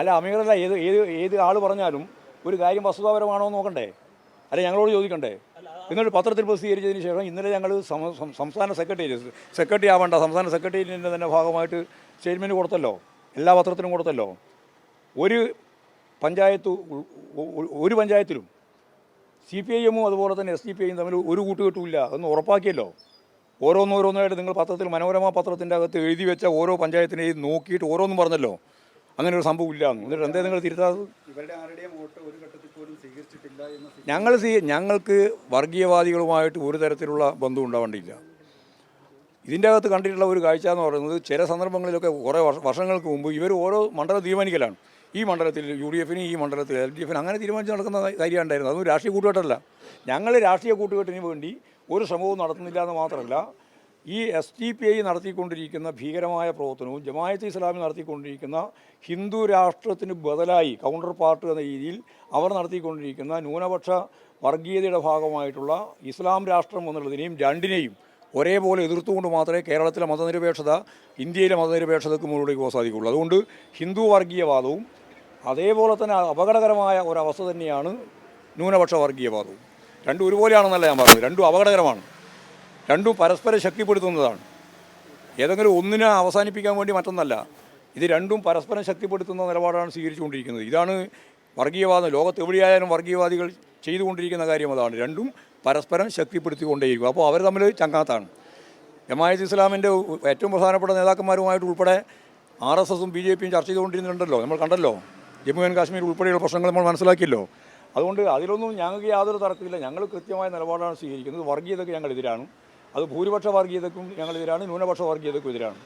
അല്ല അമീറല്ല ഏത് ഏത് ഏത് ആൾ പറഞ്ഞാലും ഒരു കാര്യം വസ്തുതാപരമാണോ എന്ന് നോക്കണ്ടേ? അല്ല ഞങ്ങളോട് ചോദിക്കണ്ടേ? എന്നിട്ട് പത്രത്തിൽ പ്രസിദ്ധീകരിച്ചതിന് ശേഷം ഇന്നലെ ഞങ്ങൾ സംസ്ഥാന സെക്രട്ടേറിയറ്റ് സെക്രട്ടറി ആവേണ്ട സംസ്ഥാന സെക്രട്ടേറിയറ്റിന്റെ തന്നെ ഭാഗമായിട്ട് സ്റ്റേറ്റ്മെന്റ് കൊടുത്തല്ലോ എല്ലാ പത്രത്തിനും കൊടുത്തല്ലോ. ഒരു പഞ്ചായത്ത് ഒരു പഞ്ചായത്തിലും സി പി ഐ എമ്മും അതുപോലെ തന്നെ എസ് ഡി പി ഐയും തമ്മിൽ ഒരു കൂട്ടുകെട്ടുമില്ല എന്ന് ഉറപ്പാക്കിയല്ലോ. ഓരോന്നോരോന്നായിട്ട് നിങ്ങൾ പത്രത്തിൽ മനോരമ പത്രത്തിന്റെ അകത്ത് എഴുതി വെച്ച ഓരോ പഞ്ചായത്തിനെയും നോക്കിയിട്ട് ഓരോന്നും പറഞ്ഞല്ലോ. അങ്ങനെ ഒരു സംഭവം ഇല്ല എന്നിട്ട് എന്തേ നിങ്ങൾ തിരുത്താത് ഞങ്ങൾ ഞങ്ങൾക്ക് വർഗീയവാദികളുമായിട്ട് ഒരു തരത്തിലുള്ള ബന്ധം ഉണ്ടാവേണ്ടിയില്ല ഇതിന്റെ അകത്ത് കണ്ടിട്ടുള്ള ഒരു കാഴ്ച എന്ന് പറയുന്നത് ചില സന്ദർഭങ്ങളിലൊക്കെ കുറേ വർഷങ്ങൾക്ക് മുമ്പ് ഇവർ ഓരോ മണ്ഡലം തീരുമാനിക്കലാണ്. ഈ മണ്ഡലത്തിൽ യു ഡി എഫിന് ഈ മണ്ഡലത്തിൽ എൽ ഡി എഫിന് അങ്ങനെ തീരുമാനിച്ച് നടക്കുന്ന കാര്യമുണ്ടായിരുന്നു അതൊന്നും രാഷ്ട്രീയ കൂട്ടുകെട്ടല്ല. ഞങ്ങൾ രാഷ്ട്രീയ കൂട്ടുകെട്ടിന് വേണ്ടി ഒരു ശ്രമവും നടത്തുന്നില്ല എന്ന് മാത്രമല്ല ഈ എസ് ടി പി ഐ നടത്തിക്കൊണ്ടിരിക്കുന്ന ഭീകരമായ പ്രവർത്തനവും ജമായത്ത് ഇസ്ലാമി നടത്തിക്കൊണ്ടിരിക്കുന്ന ഹിന്ദു രാഷ്ട്രത്തിന് ബദലായി കൗണ്ടർ പാർട്ട് എന്ന രീതിയിൽ അവർ നടത്തിക്കൊണ്ടിരിക്കുന്ന ന്യൂനപക്ഷ വർഗീയതയുടെ ഭാഗമായിട്ടുള്ള ഇസ്ലാം രാഷ്ട്രം എന്നുള്ളതിനെയും രണ്ടിനെയും ഒരേപോലെ എതിർത്തുകൊണ്ട് മാത്രമേ കേരളത്തിലെ മതനിരപേക്ഷത ഇന്ത്യയിലെ മതനിരപേക്ഷതയ്ക്ക് മുന്നോട്ടേക്ക് പോകാൻ സാധിക്കുകയുള്ളൂ. അതുകൊണ്ട് ഹിന്ദു വർഗീയവാദവും അതേപോലെ തന്നെ അപകടകരമായ ഒരവസ്ഥ തന്നെയാണ് ന്യൂനപക്ഷ വർഗീയവാദവും. രണ്ടും ഒരുപോലെയാണെന്നല്ല ഞാൻ പറഞ്ഞത്. രണ്ടും അപകടകരമാണ്. രണ്ടും പരസ്പരം ശക്തിപ്പെടുത്തുന്നതാണ്. ഏതെങ്കിലും ഒന്നിനെ അവസാനിപ്പിക്കാൻ വേണ്ടി മറ്റൊന്നല്ല. ഇത് രണ്ടും പരസ്പരം ശക്തിപ്പെടുത്തുന്ന നിലപാടാണ് സ്വീകരിച്ചുകൊണ്ടിരിക്കുന്നത്. ഇതാണ് വർഗീയവാദം. ലോകത്ത് എവിടെയായാലും വർഗീയവാദികൾ ചെയ്തുകൊണ്ടിരിക്കുന്ന കാര്യം അതാണ്. രണ്ടും പരസ്പരം ശക്തിപ്പെടുത്തിക്കൊണ്ടേയിരിക്കും. അപ്പോൾ അവർ തമ്മിൽ ചങ്ങാത്താണ്. ജമായത്ത് ഇസ്ലാമിന്റെ ഏറ്റവും പ്രധാനപ്പെട്ട നേതാക്കന്മാരുമായിട്ട് ഉൾപ്പെടെ ആർ എസ് എസും ബി ജെ പിയും ചർച്ച ചെയ്തുകൊണ്ടിരുന്നുണ്ടല്ലോ നമ്മൾ കണ്ടല്ലോ ജമ്മു ആൻഡ് കാശ്മീർ ഉൾപ്പെടെയുള്ള പ്രശ്നങ്ങൾ നമ്മൾ മനസ്സിലാക്കിയല്ലോ. അതുകൊണ്ട് അതിലൊന്നും ഞങ്ങൾക്ക് യാതൊരു തർക്കമില്ല. ഞങ്ങൾ കൃത്യമായ നിലപാടാണ് സ്വീകരിക്കുന്നത്. വർഗീയതയ്ക്ക് ഞങ്ങൾ എതിരാണ്. അത് ഭൂരിപക്ഷ വർഗീയതയ്ക്കും ഞങ്ങൾ എതിരാണ്. ന്യൂനപക്ഷ വർഗീയതയ്ക്കും എതിരാണ്.